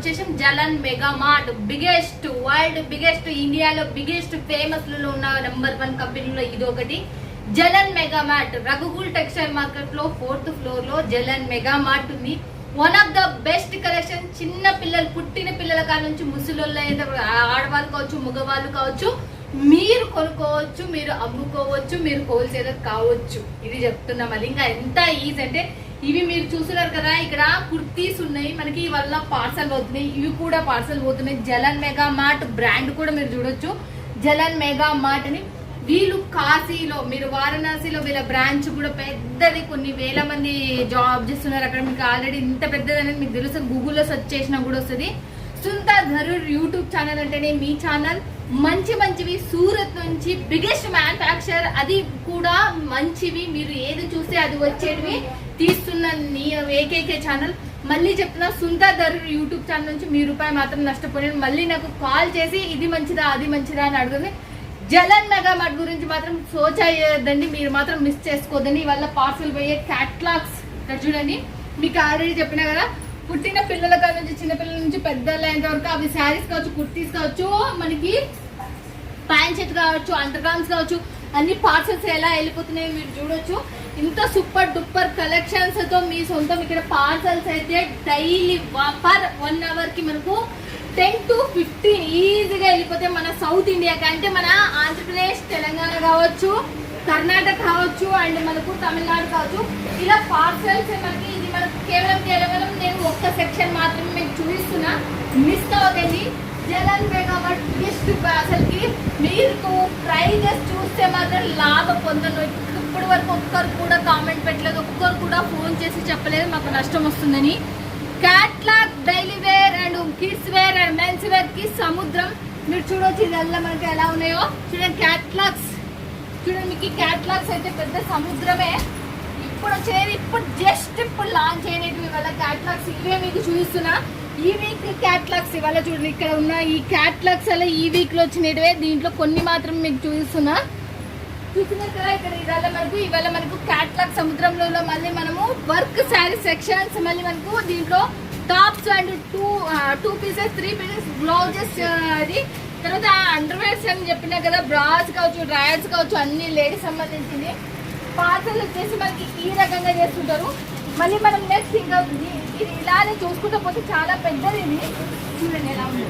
వచ్చేసి Jalan mega mart biggest world biggest ఇండియాలో biggest ఫేమస్లో ఉన్న నెంబర్ వన్ కంపెనీలో ఇది ఒకటి. జలన్ మెగా మార్ట్ రఘుగుల్ టెక్స్టైల్ మార్కెట్లో ఫోర్త్ ఫ్లోర్లో జలన్ మెగా మార్ట్ ఉంది. One of the best collection చిన్న పిల్లలు పుట్టిన పిల్లల కాడ నుంచి ముసలోళ్ళ అయితే ఆడవాళ్ళు కావచ్చు మగవాళ్ళు కావచ్చు మీరు కొనుక్కోవచ్చు మీరు అమ్ముకోవచ్చు మీరు హోల్సేలర్ కావచ్చు. ఇది చెప్తున్నా మళ్ళీ ఇంకా ఎంత ఈజీ అంటే ఇవి మీరు చూస్తున్నారు కదా ఇక్కడ కుర్తీస్ ఉన్నాయి. మనకి వల్ల పార్సల్ పోతున్నాయి ఇవి కూడా పార్సల్ పోతున్నాయి జలన్ మెగా మార్ట్ బ్రాండ్ కూడా మీరు చూడొచ్చు. జలన్ మెగా మార్ట్ అని. వీళ్ళు కాశీలో మీరు వారణాసిలో వీళ్ళ బ్రాంచ్ కూడా పెద్దది. కొన్ని వేల మంది జాబ్ చేస్తున్నారు. అక్కడ మీకు ఆల్రెడీ ఇంత పెద్దది అనేది మీకు తెలుసు. గూగుల్లో సెర్చ్ చేసినా కూడా వస్తుంది. సుంతా ధరూర్ యూట్యూబ్ ఛానల్ అంటేనే మీ ఛానల్. మంచి మంచివి సూరత్ నుంచి బిగ్గెస్ట్ మ్యానుఫ్యాక్చర్ అది కూడా మంచివి మీరు ఏది చూస్తే అది వచ్చేటివి. తీస్తున్న నీ ఏకైక ఛానల్. మళ్ళీ చెప్తున్నా సుంతా ధరూర్ యూట్యూబ్ ఛానల్ నుంచి మీ రూపాయి మాత్రం నష్టపోయాను మళ్ళీ నాకు కాల్ చేసి ఇది మంచిదా అది మంచిదా అని అడుగుతుంది. జలన్ మెగా మార్ట్ గురించి మాత్రం సోచ్ అయ్యేదండి మీరు మాత్రం మిస్ చేసుకోవద్దని ఇవాళ పార్సల్ పోయే క్యాట్లాగ్స్. ఇక్కడ చూడండి. మీకు ఆల్రెడీ చెప్పినా కదా పుట్టిన పిల్లల కాడ నుంచి చిన్నపిల్లల నుంచి పెద్దల వరకు అవి శారీస్ కావచ్చు కుర్తీస్ కావచ్చు మనకి ప్యాంట్ షర్ట్ కావచ్చు అండర్ గార్మ్స్ కావచ్చు అన్ని పార్సల్స్ ఎలా వెళ్ళిపోతున్నాయో మీరు చూడొచ్చు. ఇంత సూపర్ డూపర్ కలెక్షన్స్తో మీ సొంతం ఇక్కడ పార్సల్స్ అయితే డైలీ పర్ వన్ అవర్కి మనకు టెన్ టు ఫిఫ్టీన్ ఈజీగా వెళ్ళిపోతే మన సౌత్ ఇండియాకి అంటే మన ఆంధ్రప్రదేశ్ తెలంగాణ కావచ్చు కర్ణాటక కావచ్చు అండ్ మనకు తమిళనాడు కావచ్చు. ఇలా పార్సల్స్ మనకి కేవలం కేవలం నేను ఒక్క సెక్షన్ మాత్రమే మీకు చూపిస్తున్నా. మిస్ అవ్వకండి జలన్ మెగావాట్ బెస్ట్ అసలుకి మీకు చేసి చూస్తే మాత్రం లాభం పొందను. ఇప్పటి వరకు ఒక్కరు కూడా కామెంట్ పెట్టలేదు. ఒక్కరు కూడా ఫోన్ చేసి చెప్పలేదు. మాకు నష్టం వస్తుందని. Catalogue daily wear and kids wear and men's వేర్కి సముద్రం. మీరు చూడొచ్చు ఇదల్లా మనకి ఎలా ఉన్నాయో. చూడండి క్యాట్లాగ్స్ చూడండి మీకు క్యాట్లాగ్స్ అయితే పెద్ద సముద్రమే. ఇప్పుడు వచ్చేది ఇప్పుడు జస్ట్ ఇప్పుడు లాంచ్ అయినవి ఇవాళ క్యాట్లాగ్స్ ఇవే మీకు చూపిస్తున్నా. ఈ వీక్ క్యాట్లాగ్స్ ఇవాళ చూడండి ఇక్కడ ఉన్న ఈ క్యాట్లాగ్స్ అలా ఈ వీక్లో వచ్చినవే. దీంట్లో కొన్ని మాత్రం మీకు చూపిస్తున్నా. చూస్తున్నారు కదా ఇక్కడ ఇవాళ మనకు ఇవాళ మనకు క్యాట్లాగ్ సముద్రంలో మళ్ళీ మనము వర్క్ శారీ సెక్షన్స్ మళ్ళీ మనకు దీంట్లో tops and two two pieces three pieces blouses అది. తర్వాత అండర్వేర్స్ అని చెప్పినా కదా బ్రాస్ కావచ్చు డ్రాయర్స్ కావచ్చు అన్ని లేడీస్ సంబంధించింది పార్సల్ వచ్చేసి మనకి ఈ రకంగా చేస్తుంటారు. మళ్ళీ మనం నెక్స్ట్ ఇంకా ఇది ఇది ఇలానే చూసుకుంటూ పోతే చాలా పెద్దది ఇది. చూడండి ఎలా ఉంది.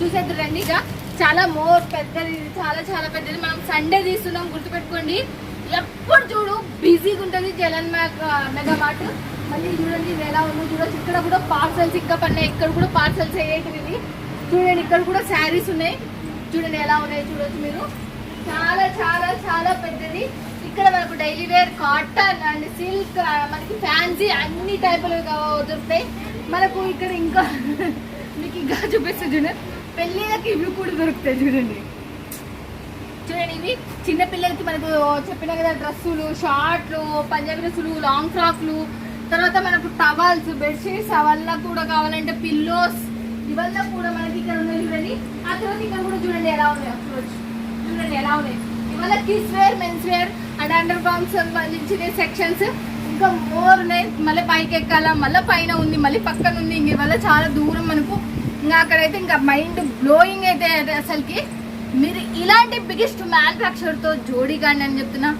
చూసేద్దు రండి ఇక. చాలా మోర్ పెద్దది ఇది. చాలా చాలా పెద్దది. మనం సండే తీస్తున్నాం గుర్తుపెట్టుకోండి. ఎప్పుడు చూడు బిజీగా ఉంటుంది జలన్ మెగా మార్ట్ మళ్ళీ చూడండి ఇది ఎలా ఉందో. చూడొచ్చు. ఇక్కడ కూడా పార్సల్స్ ఇంకా పడినాయి. ఇక్కడ కూడా పార్సల్స్ అయ్యేటివి చూడండి ఇక్కడ కూడా శారీస్ ఉన్నాయి. చూడండి ఎలా ఉన్నాయి. చూడొచ్చు మీరు. చాలా చాలా చాలా పెద్దది. ఇక్కడ మనకు daily wear cotton and silk మనకి ఫ్యాన్సీ అన్ని టైపులు దొరుకుతాయి. మనకు ఇక్కడ ఇంకా మీకు ఇంకా చూపిస్తే చూడండి. పెళ్ళిళ్ళకి ఇవి కూడా దొరుకుతాయి చూడండి. చూడండి ఇవి. చిన్నపిల్లలకి మనకు చెప్పిన కదా డ్రెస్సులు షార్ట్లు పంజాబీ డ్రెస్సులు లాంగ్ ఫ్రాక్లు తర్వాత మనకు టవల్స్ బెడ్షీట్స్ అవల్ల కూడా కావాలంటే పిల్లోస్ ఇవల్ల కూడా మనకి ఇక్కడ ఉన్నాయి చూడండి. ఆ తర్వాత ఇక్కడ కూడా చూడండి ఎలా ఉన్నాయి. చూడొచ్చు చూడండి ఎలా ఉన్నాయి. ఇవాళ kids wear men's wear and under ground సంబంధించిన సెక్షన్స్ ఇంకా మోర్ ఉన్నాయి. మళ్ళీ పైకి ఎక్కాలా మళ్ళీ పైన ఉంది మళ్ళీ పక్కన ఉంది. ఇంక చాలా దూరం మనకు. ఇంకా అక్కడైతే ఇంకా మైండ్ బ్లోయింగ్ అయితే అసలుకి. మీరు ఇలాంటి బిగ్గెస్ట్ మ్యానుఫ్యాక్చర్తో జోడీ కానీ అని చెప్తున్నా.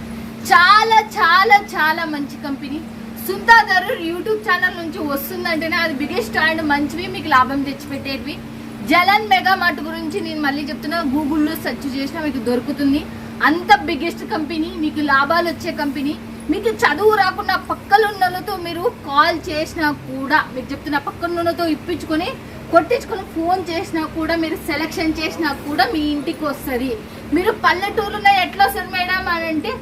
చాలా చాలా చాలా మంచి company Sunta Dharur YouTube channel నుంచి వస్తుందంటేనే అది బిగ్గెస్ట్ అండ్ మంచివి మీకు లాభం తెచ్చిపెట్టేటివి. జలన్ మెగా మార్ట్ గురించి నేను మళ్ళీ చెప్తున్నా. గూగుల్లో సెర్చ్ చేసినా మీకు దొరుకుతుంది. అంత బిగ్గెస్ట్ కంపెనీ మీకు లాభాలు వచ్చే కంపెనీ మీకు చదువు రాకుండా పక్కలున్నలతో మీరు కాల్ చేసినా కూడా మీరు చెప్తున్నా పక్కనున్నతో ఇప్పించుకొని కొట్టించుకొని ఫోన్ చేసినా కూడా మీరు సెలెక్షన్ చేసినా కూడా మీ ఇంటికి వస్తుంది. మీరు పల్లెటూరులో ఎట్లా వస్తారు మేడం అని అంటే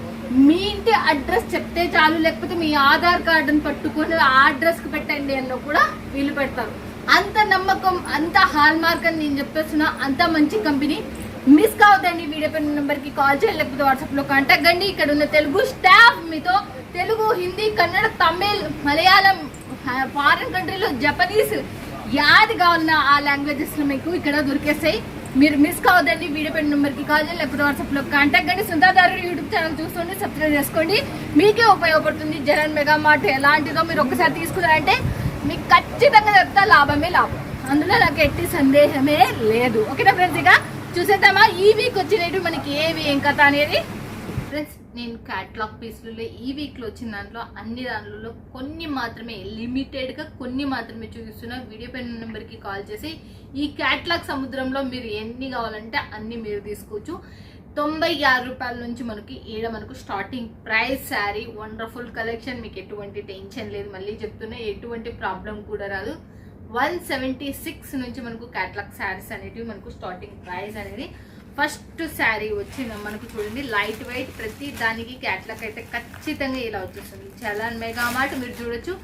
మీ ఇంటి అడ్రస్ చెప్తే చాలు లేకపోతే మీ ఆధార్ కార్డుని పట్టుకొని ఆ అడ్రస్కి పెట్టండి అన్న కూడా వీలు పెడతారు. అంత నమ్మకం అంత హాల్ మార్క్ అని నేను చెప్పేస్తున్నా అంత మంచి కంపెనీ మిస్ కావద్దండి వీడియో పైన నెంబర్కి కాల్ చేయండి లేకపోతే వాట్సాప్లో కాంటాక్ట్ అండి ఇక్కడ ఉన్న తెలుగు స్టాఫ్ మీతో తెలుగు హిందీ కన్నడ తమిళ్ మలయాళం ఫారిన్ కంట్రీలో జపనీస్ యాది కావాలన్నా ఆ లాంగ్వేజెస్లో మీకు ఇక్కడ దొరికేస్తాయి. మీరు మిస్ కావద్దండి వీడియో పైన నెంబర్కి కాల్ చేయండి లేకపోతే వాట్సాప్లో కాంటాక్ట్ అండి సుందాదారు యూట్యూబ్ ఛానల్ చూసుకోండి సబ్స్క్రైబ్ చేసుకోండి. మీకే ఉపయోగపడుతుంది జగన్ మెగా మార్ట్. ఎలాంటిదో మీరు ఒకసారి తీసుకున్నారంటే మీకు ఖచ్చితంగా చెప్తా లాభమే లాభం. అందులో నాకు ఎట్టి సందేహమే లేదు. ఓకేనా ఫ్రెండ్స్ ఇక చూసేద్దామా? ఈ వీక్ వచ్చినట్టు మనకి ఏవి ఏం కథ అనేది? ఫ్రెండ్స్ నేను క్యాట్లాగ్ పీస్లలో ఈ వీక్లో వచ్చిన దాంట్లో అన్ని దాంట్లో కొన్ని మాత్రమే లిమిటెడ్గా కొన్ని మాత్రమే చూపిస్తున్నా. వీడియో పైన నెంబర్కి కాల్ చేసి ఈ క్యాట్లాగ్ సముద్రంలో మీరు ఎన్ని కావాలంటే అన్ని మీరు తీసుకోవచ్చు. తొంభై ఆరు రూపాయల నుంచి మనకి ఈడ మనకు starting price sari wonderful collection మీకు ఎటువంటి టెన్షన్ లేదు. మళ్ళీ చెప్తున్నా ఎటువంటి ప్రాబ్లం కూడా రాదు. వన్ సెవెంటీ సిక్స్ నుంచి మనకు క్యాట్లాగ్ శారీస్ అనేటివి మనకు స్టార్టింగ్ ప్రైస్ అనేది ఫస్ట్ శారీ వచ్చింది. మనకు చూడండి లైట్ వెయిట్ ప్రతి దానికి క్యాట్లాగ్ అయితే ఖచ్చితంగా ఇలా వచ్చేస్తుంది. జలన్ మెగామార్ట్ మీరు చూడొచ్చు.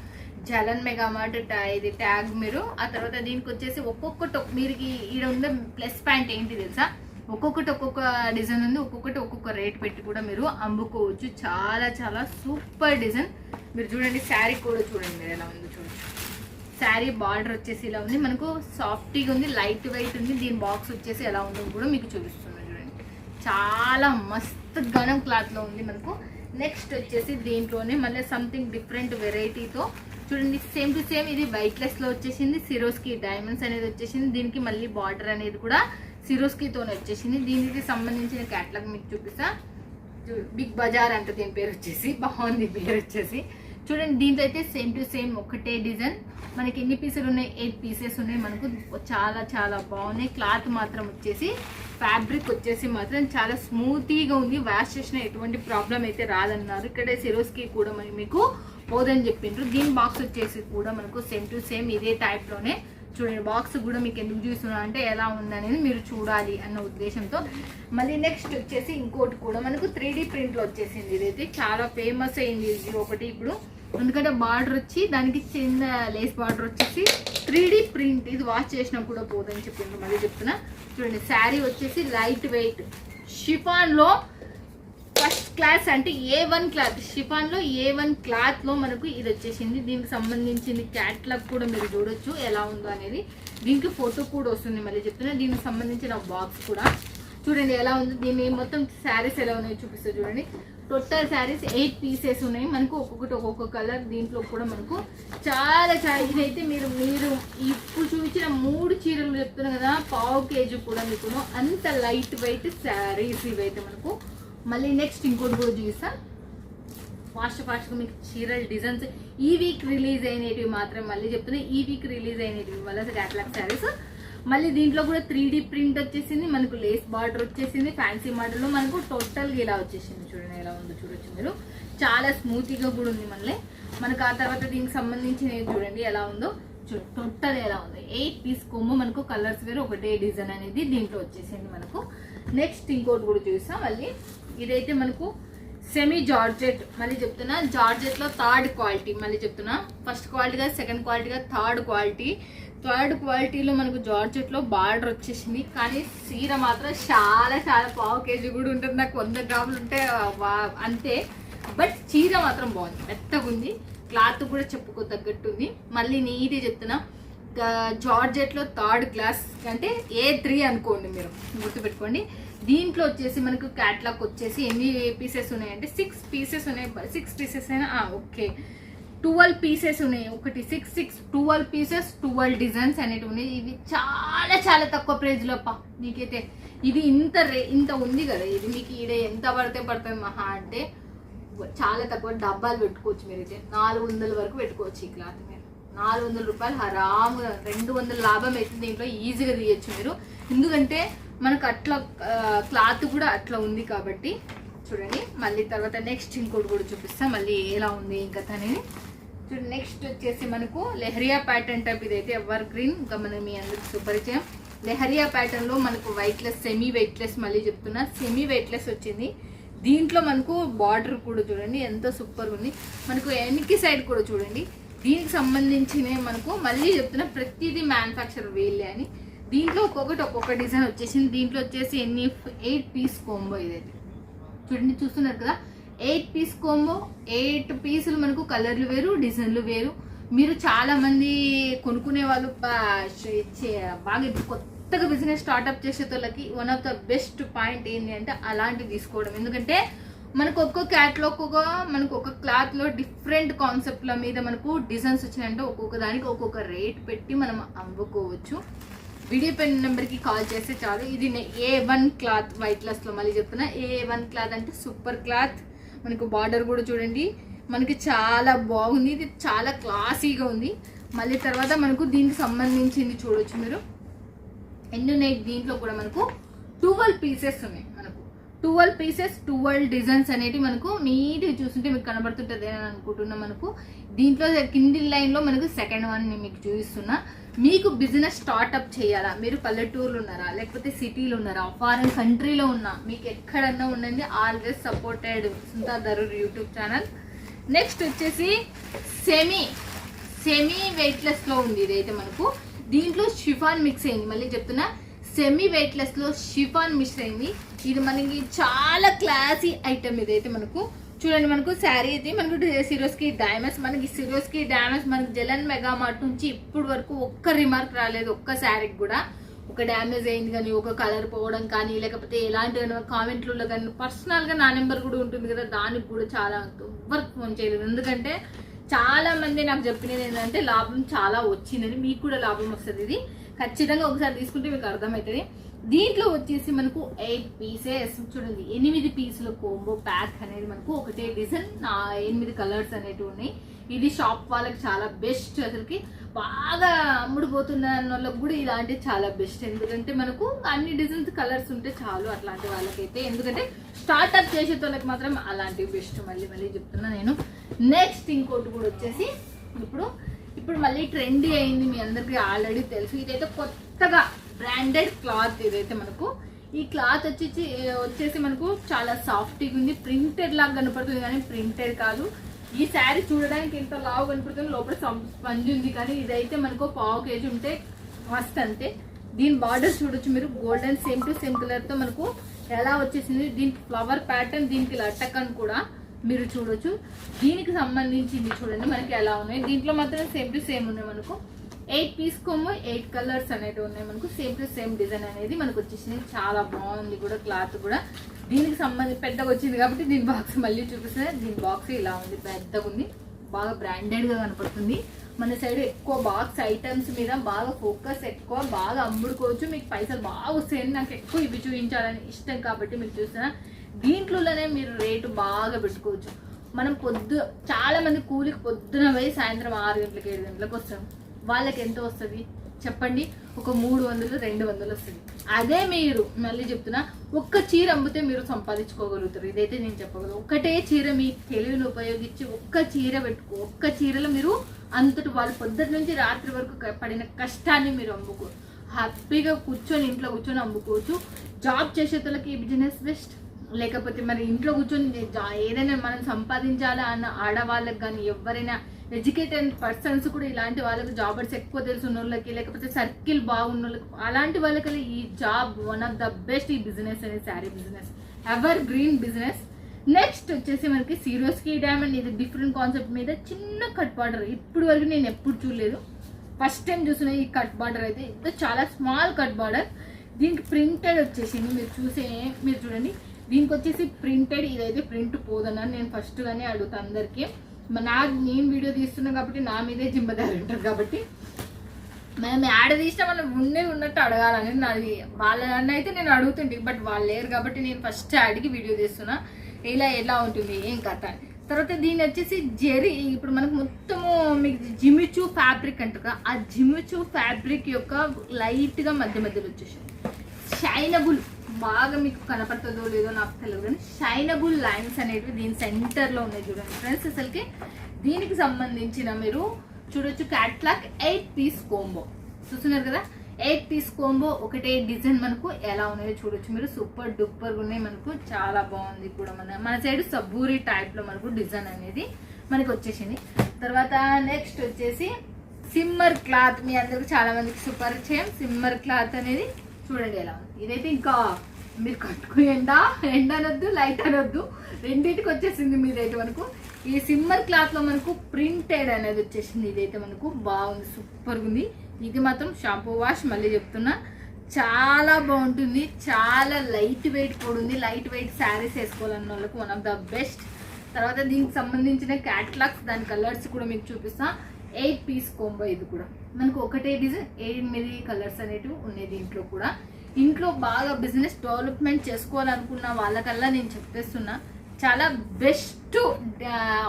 జలన్ మెగామార్ట్ ఇది ట్యాగ్ మీరు. ఆ తర్వాత దీనికి వచ్చేసి ఒక్కొక్కటి మీరు ఈడ ఉన్న ప్లస్ పాయింట్ ఏంటి తెలుసా? ఒక్కొక్కటి ఒక్కొక్క డిజైన్ ఉంది. ఒక్కొక్కటి ఒక్కొక్క రేట్ పెట్టి కూడా మీరు అమ్ముకోవచ్చు. చాలా చాలా సూపర్ డిజైన్ మీరు చూడండి శారీ కూడా చూడండి మీరు ఎలా ఉందో చూడొచ్చు శారీ బార్డర్ వచ్చేసి ఇలా ఉంది. మనకు సాఫ్టీగా ఉంది లైట్ వెయిట్ ఉంది. దీని బాక్స్ వచ్చేసి ఎలా ఉందో కూడా మీకు చూపిస్తున్నాను చూడండి. చాలా మస్తు ఘనం క్లాత్లో ఉంది మనకు. నెక్స్ట్ వచ్చేసి దీంట్లోనే మళ్ళీ సంథింగ్ డిఫరెంట్ వెరైటీతో చూడండి. సేమ్ టు సేమ్ ఇది వైట్లెస్లో వచ్చేసింది. సిరోస్కి డైమండ్స్ అనేది వచ్చేసింది. దీనికి మళ్ళీ బార్డర్ అనేది కూడా సిరోస్కితోనే వచ్చేసింది. దీనికి సంబంధించిన క్యాటలాగ్ మీకు చూపిస్తా. చూ- బిగ్ బజార్ అంట దీని పేరు వచ్చేసి. బాగుంది పేరు వచ్చేసి. చూడండి దీంట్లో అయితే సేమ్ టు సేమ్ ఒకటే డిజైన్ మనకి ఎన్ని పీసులు ఉన్నాయి? ఎయిట్ పీసెస్ ఉన్నాయి. మనకు చాలా చాలా బాగున్నాయి. క్లాత్ మాత్రం వచ్చేసి ఫ్యాబ్రిక్ వచ్చేసి మాత్రం చాలా స్మూతీగా ఉంది. వాష్ చేసిన ఎటువంటి ప్రాబ్లం అయితే రాదన్నారు. ఇక్కడ సిరోస్కి కూడా మరి మీకు పోదని చెప్పిండ్రు. దీని బాక్స్ వచ్చేసి కూడా మనకు సేమ్ టు సేమ్ ఇదే టైప్లోనే చూడండి బాక్స్ కూడా మీకు ఎందుకు చూస్తున్నా అంటే ఎలా ఉందనేది మీరు చూడాలి అన్న ఉద్దేశంతో. మళ్ళీ నెక్స్ట్ వచ్చేసి ఇంకోటి కూడా మనకు త్రీ డీ ప్రింట్లో వచ్చేసింది. ఇదైతే చాలా ఫేమస్ అయింది. ఇది ఒకటి ఇప్పుడు. ఎందుకంటే బార్డర్ వచ్చి దానికి చిన్న లేస్ బార్డర్ వచ్చేసి త్రీ ప్రింట్. ఇది వాష్ చేసినా కూడా పోదని చెప్పిండ్రు మళ్ళీ చెప్తున్నా. చూడండి శారీ వచ్చేసి లైట్ వెయిట్. షిఫాన్లో ఫస్ట్ క్లాస్ అంటే ఏ వన్ క్లాత్. షిఫాన్లో ఏ వన్ క్లాత్లో మనకు ఇది వచ్చేసింది. దీనికి సంబంధించింది క్యాట్లాగ్ కూడా మీరు చూడొచ్చు ఎలా ఉందో అనేది. దీనికి ఫోటో కూడా వస్తుంది మళ్ళీ చెప్తున్నా. దీనికి సంబంధించిన బాక్స్ కూడా. చూడండి ఎలా ఉంది. దీన్ని మొత్తం శారీస్ ఎలా ఉన్నాయో చూపిస్తా చూడండి. టోటల్ శారీస్ ఎయిట్ పీసెస్ ఉన్నాయి. మనకు ఒక్కొక్కటి ఒక్కొక్క కలర్ దీంట్లో కూడా మనకు చాలా చాలా ఇదైతే మీరు మీరు ఇప్పుడు చూపించిన మూడు చీరలు చెప్తున్నా కదా పావు కేజీ కూడా మీకు అంత లైట్ వెయిట్ శారీస్ ఇవైతే మనకు. మళ్ళీ నెక్స్ట్ ఇంకోటి కూడా చూపిస్తా. ఫాస్ట్ ఫాస్ట్గా మీకు చీరల డిజైన్స్ ఈ వీక్ రిలీజ్ అయినవి మాత్రం మళ్ళీ చెప్తున్నాయి ఈ వీక్ రిలీజ్ అయినవి వల్ల క్యాటలాగ్ శారీస్. మళ్ళీ దీంట్లో కూడా త్రీ ప్రింట్ వచ్చేసింది మనకు లేస్ బార్డర్ వచ్చేసింది ఫ్యాన్సీ మోడల్లో మనకు టోటల్గా ఇలా వచ్చేసింది చూడండి ఎలా ఉందో చూడొచ్చు మీరు. చాలా స్మూతీగా కూడా ఉంది మళ్ళీ మనకు ఆ తర్వాత దీనికి సంబంధించినవి చూడండి ఎలా ఉందో. టోటల్ ఎలా ఉంది. ఎయిట్ పీస్ కొమ్ము మనకు కలర్స్ వేరు ఒకటే డిజైన్ అనేది దీంట్లో వచ్చేసింది మనకు. నెక్స్ట్ ఇంకోటి కూడా చూసాం మళ్ళీ ఇదైతే మనకు సెమీ జార్జెట్. మళ్ళీ చెప్తున్నా జార్జెట్లో థర్డ్ క్వాలిటీ మళ్ళీ చెప్తున్నా. ఫస్ట్ క్వాలిటీగా సెకండ్ క్వాలిటీగా థర్డ్ క్వాలిటీ. థర్డ్ క్వాలిటీలో మనకు జార్జెట్లో బార్డర్ వచ్చేసింది. కానీ చీర మాత్రం చాలా చాలా పావు కేజీ కూడా ఉంటుంది. నాకు వంద గ్రాములు ఉంటే వా- అంతే. బట్ చీర మాత్రం బాగుంది. మెత్తగా ఉంది. క్లాత్ కూడా చెప్పుకో తగ్గట్టు ఉంది మళ్ళీ నీట్గా చెప్తున్నా. జార్జెట్లో థర్డ్ క్లాస్ అంటే ఏ త్రీ అనుకోండి మీరు గుర్తుపెట్టుకోండి. దీంట్లో వచ్చేసి మనకు క్యాట్లాగ్ వచ్చేసి ఎన్ని పీసెస్ ఉన్నాయంటే సిక్స్ పీసెస్ ఉన్నాయి. సిక్స్ పీసెస్ అయినా ఓకే. ట్వెల్వ్ పీసెస్ ఉన్నాయి. ఒకటి six six twelve pieces twelve designs అనేవి ఉన్నాయి. ఇవి చాలా చాలా తక్కువ ప్రైజ్లో పా నీకైతే ఇది ఇంత రే ఇంత ఉంది కదా. ఇది మీకు ఈడ ఎంత పడితే పడుతుంది మహా అంటే చాలా తక్కువ. డబ్బాలు పెట్టుకోవచ్చు మీరైతే. నాలుగు వందల వరకు పెట్టుకోవచ్చు ఈ క్లాత్ మీరు. నాలుగు వందల రూపాయలు హరాముగా రెండు వందల లాభం అయితే దీంట్లో ఈజీగా తీయచ్చు మీరు. ఎందుకంటే మనకు అట్లా క్లాత్ కూడా అట్లా ఉంది కాబట్టి. చూడండి. మళ్ళీ తర్వాత నెక్స్ట్ ఇంకోటి కూడా చూపిస్తాను మళ్ళీ ఎలా ఉంది ఇంకా అనేది. చూడండి నెక్స్ట్ వచ్చేసి మనకు లెహరియా ప్యాటర్న్ టైప్ ఇదైతే ఎవర్ గ్రీన్ ఇంకా మనం మీ అందరికి సుపరిచయం. లెహరియా ప్యాటర్న్లో మనకు వైట్లెస్ సెమీ వెయిట్లెస్ మళ్ళీ చెప్తున్నా. సెమీ వెయిట్లెస్ వచ్చింది. దీంట్లో మనకు బార్డర్ కూడా చూడండి ఎంత సూపర్ ఉంది. మనకు వెనక్కి సైడ్ కూడా చూడండి. దీనికి సంబంధించిన మనకు మళ్ళీ చెప్తున్నా ప్రతిదీ మ్యానుఫ్యాక్చర్ వేలే అని. దీంట్లో ఒక్కొక్కటి ఒక్కొక్క డిజైన్ వచ్చేసింది. దీంట్లో వచ్చేసి ఎన్ని ఎయిట్ పీస్ కోంబో ఇదైతే. చూడండి చూస్తున్నారు కదా. ఎయిట్ పీస్ కోంబో ఎయిట్ పీసులు మనకు కలర్లు వేరు డిజైన్లు వేరు. మీరు చాలా మంది కొనుక్కునే వాళ్ళు బాగా కొత్తగా బిజినెస్ స్టార్ట్అప్ చేసే వాళ్ళకి one of the best point ఏంటి అంటే అలాంటివి తీసుకోవడం. ఎందుకంటే మనకు ఒక్కో క్యాట్లాగ్ మనకు ఒక క్లాత్లో డిఫరెంట్ కాన్సెప్ట్ల మీద మనకు డిజైన్స్ వచ్చినాయంటే ఒక్కొక్క దానికి ఒక్కొక్క రేట్ పెట్టి మనం అమ్ముకోవచ్చు. వీడియో పెన్ నెంబర్కి కాల్ చేస్తే చాలు. ఇది ఏ వన్ క్లాత్ వైట్లో మళ్ళీ చెప్తున్నా. ఏ వన్ క్లాత్ అంటే సూపర్ క్లాత్ మనకు బార్డర్ కూడా చూడండి. మనకి చాలా బాగుంది. ఇది చాలా క్లాసీగా ఉంది. మళ్ళీ తర్వాత మనకు దీనికి సంబంధించింది చూడొచ్చు మీరు. ఎన్ని ఉన్నాయి. దీంట్లో కూడా మనకు ట్వెల్వ్ పీసెస్ ఉన్నాయి మనకు. ట్వెల్వ్ పీసెస్ ట్వెల్వ్ డిజైన్స్ అనేవి మనకు నీట్గా చూస్తుంటే మీకు కనబడుతుంటుంది అని అనుకుంటున్నాం మనకు. దీంట్లో కింది లైన్లో మనకు సెకండ్ వన్ మీకు చూపిస్తున్నా. మీకు బిజినెస్ స్టార్ట్అప్ చేయాలా? మీరు పల్లెటూరులో ఉన్నారా? లేకపోతే సిటీలో ఉన్నారా? ఫారెన్ కంట్రీలో ఉన్నా? మీకు ఎక్కడన్నా ఉండండి always supported సుంతా Darur YouTube channel next వచ్చేసి సెమీ సెమీ వెయిట్లెస్లో ఉంది ఇదైతే మనకు. దీంట్లో షిఫాన్ మిక్స్ అయింది. మళ్ళీ చెప్తున్నా సెమీ వెయిట్లెస్లో షిఫాన్ మిక్స్ అయింది. ఇది మనకి చాలా క్లాసీ ఐటమ్ ఇదైతే మనకు. చూడండి మనకు శారీ అయితే మనకు సిరోస్కి డైమండ్స్ మనకి సిరోస్కి డైమండ్స్ మనకి జలన్ మెగా మార్ట్ నుంచి ఇప్పుడు వరకు ఒక్క రిమార్క్ రాలేదు ఒక్క శారీకి కూడా. ఒక డ్యామేజ్ అయింది కానీ ఒక కలర్ పోవడం కానీ లేకపోతే ఎలాంటి కామెంట్లలో కానీ పర్సనల్గా నా నెంబర్ కూడా ఉంటుంది కదా దానికి కూడా చాలా వర్క్ ఫోన్ చేయలేదు. ఎందుకంటే చాలా మంది నాకు చెప్పినది ఏంటంటే లాభం చాలా వచ్చిందని మీకు కూడా లాభం వస్తుంది ఇది. ఖచ్చితంగా ఒకసారి తీసుకుంటే మీకు అర్థమవుతుంది. దీంట్లో వచ్చేసి మనకు ఎయిట్ పీసెస్ చూడండి ఎనిమిది పీసుల కోంబో ప్యాక్ అనేది మనకు ఒకటే డిజైన్ ఎనిమిది కలర్స్ అనేటివి ఉన్నాయి. ఇది షాప్ వాళ్ళకి చాలా బెస్ట్ అసలుకి. బాగా అమ్ముడుపోతున్న వాళ్ళకి కూడా ఇలాంటి చాలా బెస్ట్ ఎందుకంటే మనకు అన్ని డిజైన్స్ కలర్స్ ఉంటే చాలు అట్లాంటి వాళ్ళకైతే. ఎందుకంటే స్టార్ట్అప్ చేసే వాళ్ళకి మాత్రం అలాంటివి బెస్ట్ మళ్ళీ మళ్ళీ చెప్తున్నా నేను. నెక్స్ట్ ఇంకోటి కూడా వచ్చేసి ఇప్పుడు ఇప్పుడు మళ్ళీ ట్రెండీ అయింది మీ అందరికీ ఆల్రెడీ తెలుసు. ఇదైతే కొత్తగా బ్రాండెడ్ క్లాత్ ఇదైతే మనకు ఈ క్లాత్ వచ్చేసి వచ్చేసి మనకు చాలా సాఫ్ట్గా ఉంది ప్రింటెడ్ లాగా కనపడుతుంది కానీ ప్రింటెడ్ కాదు. ఈ శారీ చూడడానికి ఎంత లావు కనపడుతుంది లోపల స్పంజ్ ఉంది కానీ ఇదైతే మనకు పావు కేజీ ఉంటే మస్త్ అంతే. దీని బార్డర్ చూడొచ్చు మీరు గోల్డెన్ సేమ్ టు సేమ్ కలర్తో మనకు ఎలా వచ్చేసింది దీనికి ఫ్లవర్ ప్యాటర్న్ దీనికి లట్టక్ అని కూడా మీరు చూడొచ్చు. దీనికి సంబంధించింది చూడండి మనకి ఎలా ఉన్నాయి. దీంట్లో మాత్రం సేమ్ టు సేమ్ ఉన్నాయి మనకు. Eight piece combo eight colours అనేవి ఉన్నాయి మనకు. సేమ్ టు సేమ్ డిజైన్ అనేది మనకు వచ్చేసింది చాలా బాగుంది కూడా క్లాత్ కూడా. దీనికి సంబంధించి పెద్దగా వచ్చింది కాబట్టి దీని బాక్స్ మళ్ళీ చూపిస్తుంది దీని బాక్స్ ఇలా ఉంది పెద్దగా ఉంది. బాగా బ్రాండెడ్గా కనపడుతుంది. మన సైడ్ ఎక్కువ బాక్స్ ఐటమ్స్ మీద బాగా ఫోకస్ ఎక్కువ బాగా అమ్ముడుకోవచ్చు. మీకు పైసలు బాగా వస్తాయని నాకు ఎక్కువ ఇవి చూపించాలని ఇష్టం కాబట్టి మీరు చూస్తున్నా. దీంట్లోనే మీరు రేటు బాగా పెట్టుకోవచ్చు. మనం పొద్దు చాలా మంది కూలికి పొద్దున పోయి సాయంత్రం ఆరు గంటలకు ఏడు గంటలకు వస్తాం. వాళ్ళకి ఎంత వస్తుంది? చెప్పండి. ఒక మూడు వందలు రెండు వందలు వస్తుంది. అదే మీరు మళ్ళీ చెప్తున్నా ఒక్క చీర అమ్మితే మీరు సంపాదించుకోగలుగుతారు. ఇదైతే నేను చెప్పగలను. ఒకటే చీర మీ తెలివిని ఉపయోగించి ఒక్క చీర పెట్టుకో ఒక్క చీరలో మీరు అంతటి వాళ్ళు పొద్దుటి నుంచి రాత్రి వరకు క- పడిన కష్టాన్ని మీరు అమ్ముకో. హ్యాపీగా కూర్చొని ఇంట్లో కూర్చొని అమ్ముకోవచ్చు. జాబ్ చేసేతలకి బిజినెస్ బెస్ట్. లేకపోతే మరి ఇంట్లో కూర్చొని ఏదైనా మనం సంపాదించాలా అన్న ఆడవాళ్ళకి కానీ ఎవరైనా ఎడ్యుకేటెడ్ పర్సన్స్ కూడా ఇలాంటి వాళ్ళకి జాబర్స్ ఎక్కువ తెలిసిన వాళ్ళకి లేకపోతే సర్కిల్ బాగున్న వాళ్ళకి అలాంటి వాళ్ళకి ఈ job one of the best ఈ బిజినెస్ అనేది sari business evergreen business next వచ్చేసి మనకి సీరోస్కి డైమండ్ ఇది డిఫరెంట్ కాన్సెప్ట్ మీద చిన్న కట్ బార్డర్ ఇప్పుడు వరకు నేను ఎప్పుడు చూడలేదు. ఫస్ట్ టైం చూసిన ఈ కట్ బార్డర్ అయితే ఇది చాలా స్మాల్ కట్ బార్డర్ దీనికి ప్రింటెడ్ వచ్చేసింది. మీరు చూసే మీరు చూడండి. దీనికి వచ్చేసి ప్రింటెడ్ ఇదైతే ప్రింట్ పోదన్నాను నేను ఫస్ట్గానే అడుగుతా అడుగుతాను అందరికీ. నా నేను వీడియో తీస్తున్నాను కాబట్టి నా మీదే జిమ్మదారి ఉంటారు కాబట్టి మనం యాడ్ తీసినా మనం ఉండే ఉన్నట్టు అడగాలని నాది. వాళ్ళని అయితే నేను అడుగుతుంటే బట్ వాళ్ళు లేరు కాబట్టి నేను ఫస్ట్ అడిగి వీడియో తీస్తున్నా. ఇలా ఎలా ఉంటుంది ఏం కథ అని. తర్వాత దీని వచ్చేసి జెరీ ఇప్పుడు మనకు మొత్తము మీకు జిమిచూ ఫ్యాబ్రిక్ అంటారు కదా ఆ జిమిచూ ఫ్యాబ్రిక్ యొక్క లైట్గా మధ్య మధ్యలో వచ్చేసి షైనబుల్. బాగా మీకు కనపడుతుందో లేదో నాకు తెలియదు కానీ షైనబుల్ లైన్స్ అనేవి దీని సెంటర్లో ఉన్నాయి చూడండి. ఫ్రెండ్స్ అసలుకి దీనికి సంబంధించిన మీరు చూడొచ్చు క్యాట్లాక్ ఎయిట్ పీస్ కోంబో చూస్తున్నారు కదా? ఎయిట్ పీస్ కోంబో ఒకటే డిజైన్ మనకు ఎలా ఉన్నాయో చూడొచ్చు మీరు. సూపర్ డూపర్గా ఉన్నాయి మనకు. చాలా బాగుంది కూడా మన మన సైడ్ సబ్బూరి టైప్లో మనకు డిజైన్ అనేది మనకు వచ్చేసింది. తర్వాత నెక్స్ట్ వచ్చేసి సిమ్మర్ క్లాత్ మీ అందరికి చాలా మందికి సుపరిచయం సిమ్మర్ క్లాత్ అనేది చూడండి ఎలా ఉంది. ఇదైతే ఇంకా మీరు కట్టుకు ఎండ ఎండ అనొద్దు లైట్ అనొద్దు. రెండింటికి వచ్చేసింది మీదైతే మనకు. ఈ సిమ్మర్ క్లాత్లో మనకు ప్రింటెడ్ అనేది వచ్చేసింది. ఇదైతే మనకు బాగుంది సూపర్గా ఉంది. ఇది మాత్రం షాంపూ వాష్ మళ్ళీ చెప్తున్నా. చాలా బాగుంటుంది. చాలా లైట్ వెయిట్ కూడా ఉంది. లైట్ వెయిట్ శారీస్ వేసుకోవాలన్న వాళ్ళకు వన్ ఆఫ్ ద బెస్ట్ తర్వాత దీనికి సంబంధించిన క్యాట్లాగ్స్ దాని కలర్స్ కూడా మీకు చూపిస్తాం. ఎయిట్ పీస్ కోంబో ఇది కూడా. మనకు ఒకటే డిజైన్ ఎనిమిది కలర్స్ అనేటివి ఉన్నాయి దీంట్లో కూడా. ఇంట్లో బాగా బిజినెస్ డెవలప్మెంట్ చేసుకోవాలనుకున్న వాళ్ళకల్లా నేను చెప్పేస్తున్నా. చాలా బెస్ట్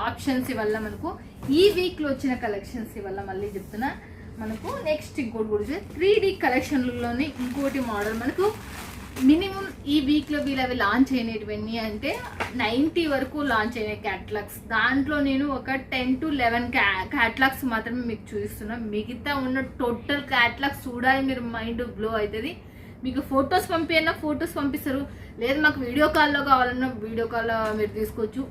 ఆప్షన్స్ వల్ల మనకు ఈ వీక్లో వచ్చిన కలెక్షన్స్ వల్ల మళ్ళీ చెప్తున్నా. మనకు నెక్స్ట్ ఇంకోటి గురించి త్రీ డీ కలెక్షన్లలోనే ఇంకోటి మోడల్ మనకు మినిమం ఈ వీక్లో వీళ్ళు అవి లాంచ్ అయినటువన్నీ అంటే నైంటీ వరకు లాంచ్ అయిన క్యాటలాగ్స్ దాంట్లో నేను ఒక టెన్ టు లెవెన్ క్యా క్యాటలాగ్స్ మాత్రమే మీకు చూపిస్తున్నాను మిగతా ఉన్న టోటల్ క్యాటలాగ్స్ చూడాలి మీరు మైండ్ బ్లో అవుతుంది. మీకు ఫొటోస్ పంపియన్నా ఫొటోస్ పంపిస్తారు. లేదు మాకు వీడియో కాల్లో కావాలన్నా వీడియో కాల్లో మీరు తీసుకోవచ్చు.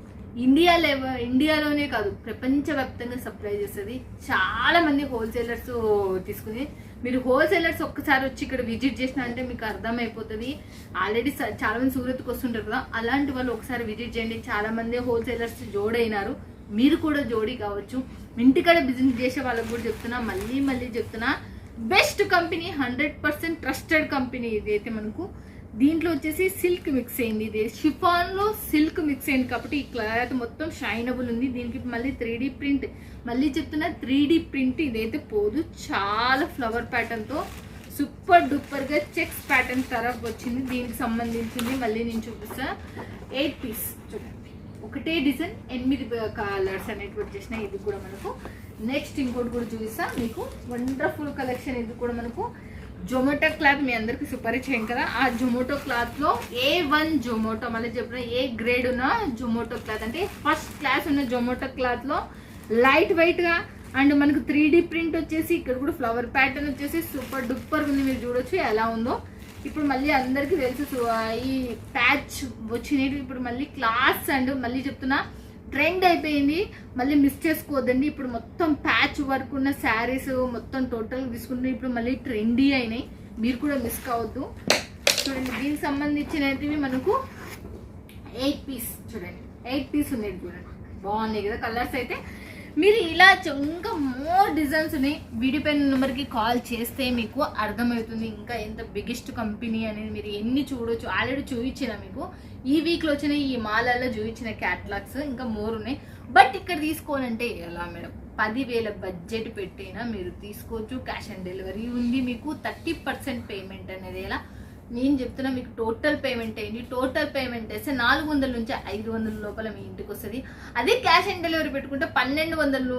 ఇండియా లెవ ఇండియాలోనే కాదు ప్రపంచవ్యాప్తంగా సప్లై చేస్తుంది. చాలామంది హోల్సేలర్స్ తీసుకుని మీరు హోల్సేలర్స్ ఒక్కసారి వచ్చి ఇక్కడ విజిట్ చేసిన అంటే మీకు అర్థమైపోతుంది. ఆల్రెడీ చాలా మంది సూరత్కి వస్తుంటారు కదా అలాంటి వాళ్ళు ఒకసారి విజిట్ చేయండి. చాలా మంది హోల్సేలర్స్ జోడైనారు. మీరు కూడా జోడీ కావచ్చు. ఇంటికాడ బిజినెస్ చేసే వాళ్ళకి కూడా చెప్తున్నా మళ్ళీ మళ్ళీ చెప్తున్నా. Best company hundred percent trusted company ఇది అయితే మనకు. దీంట్లో వచ్చేసి సిల్క్ మిక్స్ అయింది ఇది. షిఫాన్లో సిల్క్ మిక్స్ అయింది కాబట్టి ఈ క్లాత్ మొత్తం షైనబుల్ ఉంది. దీనికి మళ్ళీ త్రీ ప్రింట్. మళ్ళీ చెప్తున్నా త్రీ ప్రింట్ ఇదైతే పోదు. చాలా ఫ్లవర్ ప్యాటర్న్తో సూపర్ డూపర్గా చెక్స్ ప్యాటర్న్ తరఫ్ వచ్చింది. దీనికి సంబంధించింది మళ్ళీ నేను చూపిస్తా. ఎయిట్ పీస్ చూడండి. ఒకటే డిజైన్ ఎనిమిది కలర్స్ అనేటువంటి వచ్చేసినాయి. ఇది కూడా మనకు. నెక్స్ట్ ఇంకోటి కూడా చూపిస్తా. మీకు వండర్ఫుల్ కలెక్షన్ ఇది కూడా మనకు జొమాటో క్లాత్ మీ అందరికి సుపరిచయం కదా. ఆ జొమాటో క్లాత్లో ఏ వన్ జొమాటో మళ్ళీ చెప్పిన ఏ గ్రేడ్ ఉన్న జొమాటో క్లాత్ అంటే ఫస్ట్ క్లాస్ ఉన్న జొమాటో క్లాత్లో లైట్ వెయిట్గా అండ్ మనకు త్రీ ప్రింట్ వచ్చేసి ఇక్కడ కూడా ఫ్లవర్ ప్యాటర్న్ వచ్చేసి సూపర్ డూపర్ ఉంది. మీరు చూడొచ్చు ఎలా ఉందో. ఇప్పుడు మళ్ళీ అందరికీ తెలుసు ఈ ప్యాచ్ వచ్చినవి. ఇప్పుడు మళ్ళీ క్లాస్ అండ్ మళ్ళీ చెప్తున్నా ట్రెండ్ అయిపోయింది. మళ్ళీ మిస్ చేసుకోవద్దండి. ఇప్పుడు మొత్తం ప్యాచ్ వర్క్ ఉన్న శారీస్ మొత్తం టోటల్ తీసుకుంటే ఇప్పుడు మళ్ళీ ట్రెండీ అయినాయి. మీరు కూడా మిస్ కావద్దు. చూడండి దీనికి సంబంధించినవి మనకు ఎయిట్ పీస్. చూడండి ఎయిట్ పీస్ ఉన్నాయి చూడండి. బాగున్నాయి కదా కలర్స్ అయితే. మీరు ఇలా ఇంకా మోర్ డిజైన్స్ ఉన్నాయి వీడియో నెంబర్కి కాల్ చేస్తే మీకు అర్థమవుతుంది ఇంకా ఎంత బిగ్గెస్ట్ కంపెనీ అనేది మీరు ఎన్ని చూడొచ్చు. ఆల్రెడీ చూపించిన మీకు. ఈ వీక్లో వచ్చిన ఈ మాలల్లో చూపించిన క్యాటలాగ్స్ ఇంకా మోర్ ఉన్నాయి. బట్ ఇక్కడ తీసుకోవాలంటే ఎలా మేడం? పదివేల బడ్జెట్ పెట్టైనా మీరు తీసుకోవచ్చు. క్యాష్ ఆన్ డెలివరీ ఉంది మీకు. థర్టీ పర్సెంట్ పేమెంట్ అనేది ఎలా? నేను చెప్తున్నా మీకు టోటల్ పేమెంట్ అయ్యింది టోటల్ పేమెంట్ వేస్తే నాలుగు వందల నుంచి ఐదు వందల లోపల మీ ఇంటికి వస్తుంది. అదే క్యాష్ ఆన్ డెలివరీ పెట్టుకుంటే పన్నెండు వందలు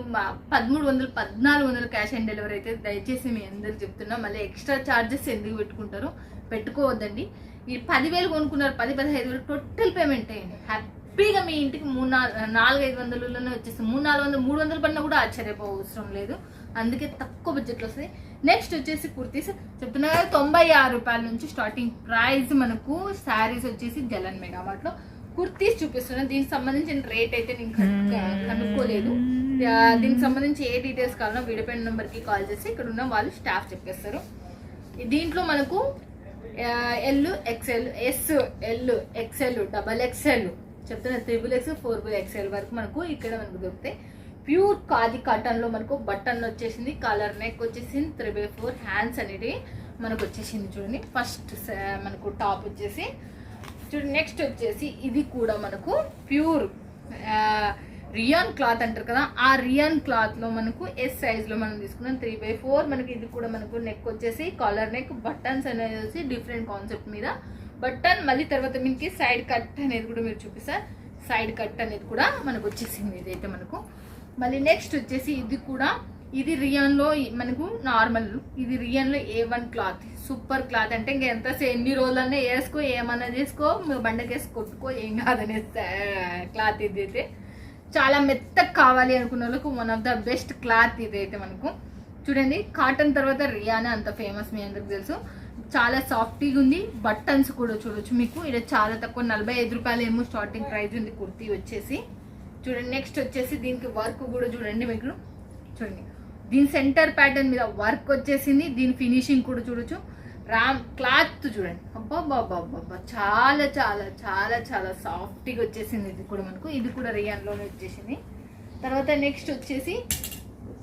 పదమూడు వందలు పద్నాలుగు వందలు క్యాష్ ఆన్ డెలివరీ అయితే దయచేసి మీ అందరికి చెప్తున్నా. మళ్ళీ ఎక్స్ట్రా ఛార్జెస్ ఎందుకు పెట్టుకుంటారో పెట్టుకోవద్దండి. ఈ పదివేలు కొనుక్కున్నారు పది పదిహేను వేలు టోటల్ పేమెంట్ అయ్యింది హ్యాపీగా మీ ఇంటికి మూడు నాలుగు ఐదు వందలలోనే వచ్చేసి మూడు నాలుగు వందలు మూడు వందలు పడినా కూడా ఆశ్చర్యపో అవసరం లేదు. అందుకే తక్కువ బడ్జెట్లో వస్తాయి నెక్స్ట్ వచ్చేసి కుర్తీస్. చెప్తున్నా కదా తొంభై ఆరు రూపాయల నుంచి స్టార్టింగ్ ప్రైస్ మనకు శారీస్ వచ్చేసి జలన్ మెగామార్ట్లో. కుర్తీస్ చూపిస్తున్నా దీనికి సంబంధించిన రేట్ అయితే నేను కను- కనుక్కోలేదు. దీనికి సంబంధించి ఏ డీటెయిల్స్ కావాలన్నా వీడియో పైన నెంబర్కి కాల్ చేసి ఇక్కడ ఉన్న వాళ్ళు స్టాఫ్ చెప్పేస్తారు. దీంట్లో మనకు L XL S L XL double XL చెప్తున్నా త్రిబుల్ ఎక్స్ ఫోర్ బుల్ ఎక్స్ఎల్ వరకు మనకు ఇక్కడ మనకు దొరుకుతాయి. ప్యూర్ కాది కాటన్లో మనకు బటన్ వచ్చేసింది కలర్ నెక్ వచ్చేసింది త్రీ బై ఫోర్ హ్యాండ్స్ అనేది మనకు వచ్చేసింది చూడండి. ఫస్ట్ మనకు టాప్ వచ్చేసి చూడండి నెక్స్ట్ వచ్చేసి ఇది కూడా మనకు ప్యూర్ రియాన్ క్లాత్ అంటారు కదా ఆ రియాన్ క్లాత్లో మనకు ఎస్ సైజ్లో మనం తీసుకున్నాం. త్రీ బై ఫోర్ మనకి ఇది కూడా మనకు నెక్ వచ్చేసి కాలర్ నెక్ బటన్స్ అనేది వచ్చి డిఫరెంట్ కాన్సెప్ట్ మీద. బటన్ మళ్ళీ తర్వాత మీకు సైడ్ కట్ అనేది కూడా మీరు చూపిస్తారు సైడ్ కట్ అనేది కూడా మనకు వచ్చేసింది ఇదైతే మనకు. మళ్ళీ నెక్స్ట్ వచ్చేసి ఇది కూడా ఇది రియన్లో మనకు నార్మల్ ఇది రియన్లో A one cloth super cloth అంటే ఇంకా ఎంత ఎన్ని రోజులన్నా వేసుకో ఏమన్నా చేసుకో బండకేసి కొట్టుకో ఏం కాదనే క్లాత్ ఇది అయితే. చాలా మెత్తగా కావాలి అనుకున్న వాళ్ళకు one of the best cloth ఇదైతే మనకు. చూడండి కాటన్ తర్వాత రియానే అంత ఫేమస్ మీ అందరికి తెలుసు. చాలా సాఫ్టీగా ఉంది. బటన్స్ కూడా చూడొచ్చు మీకు. ఇది చాలా తక్కువ నలభై ఐదు రూపాయలు ఏమో స్టార్టింగ్ ప్రైస్ ఉంది కుర్తీ వచ్చేసి. చూడండి నెక్స్ట్ వచ్చేసి దీనికి వర్క్ కూడా చూడండి మీకు. చూడండి దీని సెంటర్ ప్యాటర్న్ మీద వర్క్ వచ్చేసింది దీని ఫినిషింగ్ కూడా చూడొచ్చు. రామ్ క్లాత్ చూడండి. అబ్బాబ్బాబ్బాబ్బా చాలా చాలా చాలా చాలా సాఫ్ట్గా వచ్చేసింది ఇది కూడా మనకు. ఇది కూడా రియాన్లోనే వచ్చేసింది. తర్వాత నెక్స్ట్ వచ్చేసి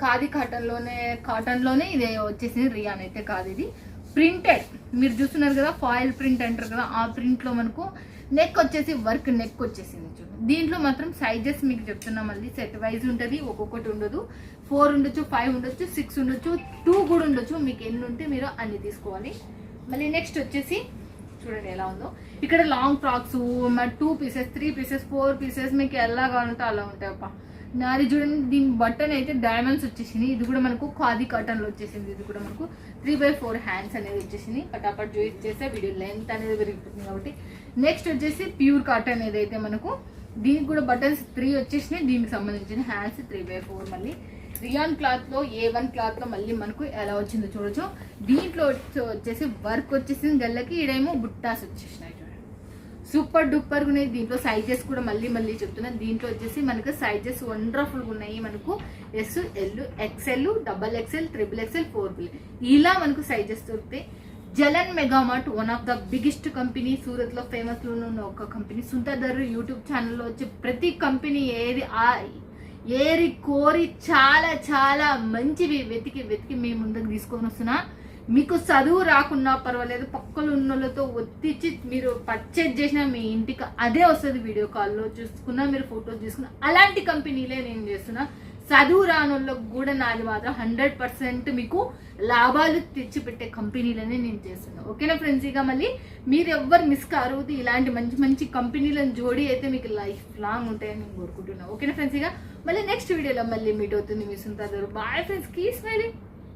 ఖాదీ కాటన్లోనే కాటన్లోనే ఇది వచ్చేసింది రియాన్ అయితే కాదు ఇది. ప్రింటెడ్ మీరు చూస్తున్నారు కదా ఫాయిల్ ప్రింట్ అంటారు కదా ఆ ప్రింట్లో మనకు నెక్ వచ్చేసి వర్క్ నెక్ వచ్చేసింది చూడండి దీంట్లో మాత్రం సైజెస్ మీకు చెప్తున్నా మళ్ళీ. సెట్ వైజ్ ఉంటుంది ఒక్కొక్కటి ఉండదు. ఫోర్ ఉండొచ్చు ఫైవ్ ఉండొచ్చు సిక్స్ ఉండొచ్చు టూ కూడా ఉండొచ్చు. మీకు ఎన్ని ఉంటే మీరు అన్ని తీసుకోవాలి. మళ్ళీ నెక్స్ట్ వచ్చేసి చూడండి ఎలా ఉందో. ఇక్కడ long frocks two pieces three pieces four pieces మీకు ఎలా కావాలంటే అలా ఉంటాయి అప్ప నాది చూడండి దీని బటన్ అయితే డైమండ్స్ వచ్చేసింది ఇది కూడా మనకు ఖాదీ కాటన్లో వచ్చేసింది. ఇది కూడా మనకు త్రీ బై ఫోర్ హ్యాండ్స్ అనేది వచ్చేసింది పటాపట్ చూసి చేస్తే వీడియో లెంత్ అనేది పెరిగిపోతుంది కాబట్టి. నెక్స్ట్ వచ్చేసి ప్యూర్ కాటన్ ఏదైతే మనకు దీనికి కూడా బటన్స్ త్రీ వచ్చేసినాయి. దీనికి సంబంధించిన హ్యాండ్స్ త్రీ బై ఫోర్ మళ్ళీ. రియాన్ క్లాత్లో ఏ వన్ క్లాత్లో మళ్ళీ మనకు ఎలా వచ్చిందో చూడొచ్చు. దీంట్లో వచ్చేసి వర్క్ వచ్చేసింది. గల్లకి ఇడేమో బుట్టాస్ వచ్చేసినాయి. సూపర్ డూపర్ ఉన్నాయి. దీంట్లో సైజెస్ కూడా మళ్ళీ మళ్ళీ చెప్తున్నా. దీంట్లో వచ్చేసి మనకు సైజెస్ వండర్ఫుల్ ఉన్నాయి. మనకు S L XL double XL triple XL four bill ఇలా మనకు సైజెస్ దొరుకుతాయి. Jalan Megamart one of the biggest company సూరత్లో ఫేమస్లో ఉన్న ఒక కంపెనీ సుంతదర్ యూట్యూబ్ ఛానల్లో వచ్చే ప్రతి కంపెనీ ఏది ఆ ఏరి కోరి చాలా చాలా మంచివి వెతికి వెతికి మీ ముందుకు తీసుకొని వస్తున్నా. మీకు చదువు రాకున్నా పర్వాలేదు పక్కలు ఉన్న వాళ్ళతో ఒత్తిచ్చి మీరు పర్చేజ్ చేసిన మీ ఇంటికి అదే వస్తుంది వీడియో కాల్లో చూసుకున్నా మీరు ఫోటోస్ తీసుకున్నా. అలాంటి కంపెనీలే నేను చేస్తున్నా. చదువు రాని కూడా నాది మాత్రం హండ్రెడ్ పర్సెంట్ మీకు లాభాలు తెచ్చిపెట్టే కంపెనీలనే నేను చేస్తున్నా. ఓకేనా ఫ్రెండ్స్ ఇక మళ్ళీ మీరు ఎవ్వరు మిస్ కారవద్దు ఇలాంటి మంచి మంచి కంపెనీలను జోడి అయితే మీకు లైఫ్ లాంగ్ ఉంటాయని నేను కోరుకుంటున్నాను ఓకేనా ఫ్రెండ్స్ ఇక మళ్ళీ నెక్స్ట్ వీడియోలో మళ్ళీ మీట్ అవుతుంది మీ Sunta bye friends keep smiling